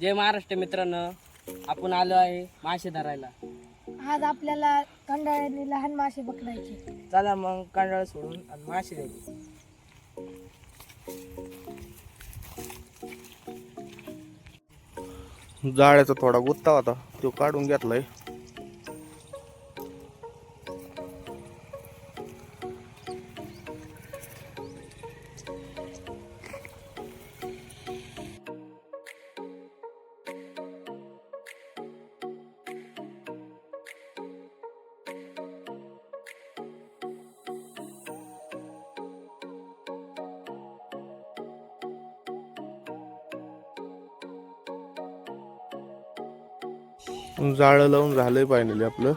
जय महाराष्ट्र मित्रांनो. आपण आलो आहे मासे धरायला. आज आपल्याला कंडाळ्याने लहान मासे पकडायचे. चला मग कांडाळ सोडून आणि मासे द्यायचे जाळ्याचा थोडा गुत्ता होता तो काढून घेतलाय. जाळं लावून झालंय फायनली आपलं.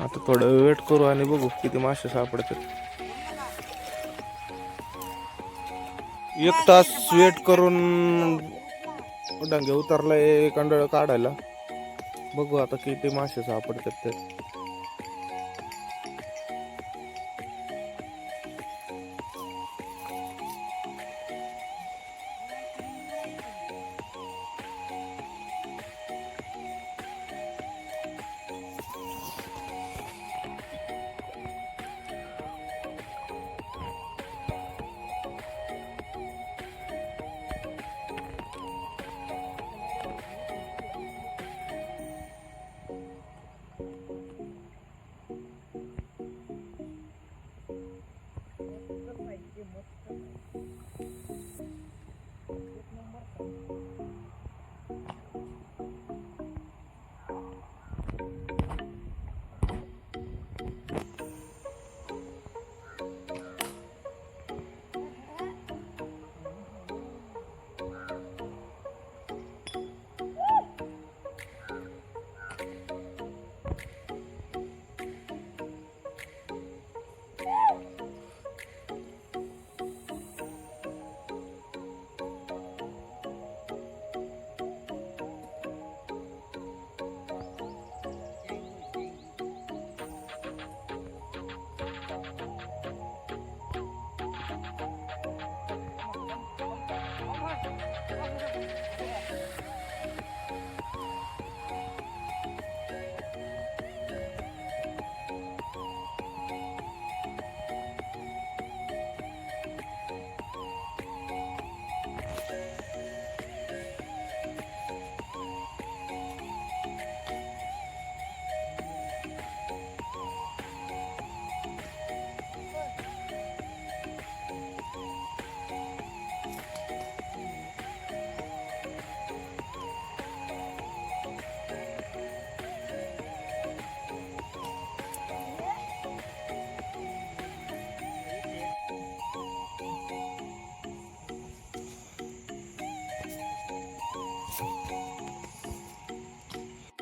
आता थोडं वेट करू आणि बघू किती मासे सापडतात. एक तास वेट करून डांगे उतरलाय कंडळ काढायला. बघू आता किती मासे सापडतात ते.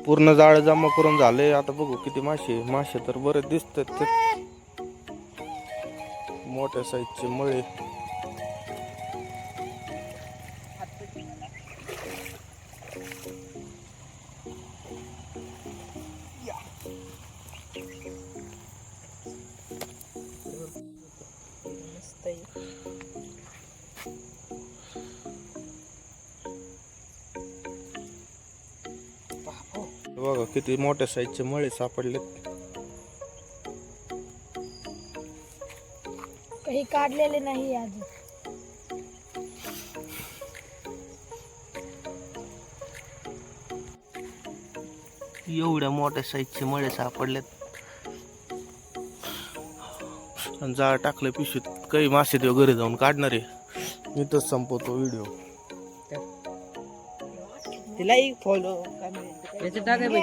पूर्ण जाळ जमा करून झाले. आता बघू किती मासे मासे तर बरेच दिसतात. ते मोठ्या साईजचे मळे. बघा किती मोठ्या साईजचे मळे सापडलेत. काही काढलेले नाही आज. एवढ्या मोठ्या साईजचे मळे सापडलेत. जाळ टाकलं पिशवीत. काही मासे देव घरी जाऊन काढणार. आहे इथंच संपवतो व्हिडिओ लाईक फॉलो टाकाय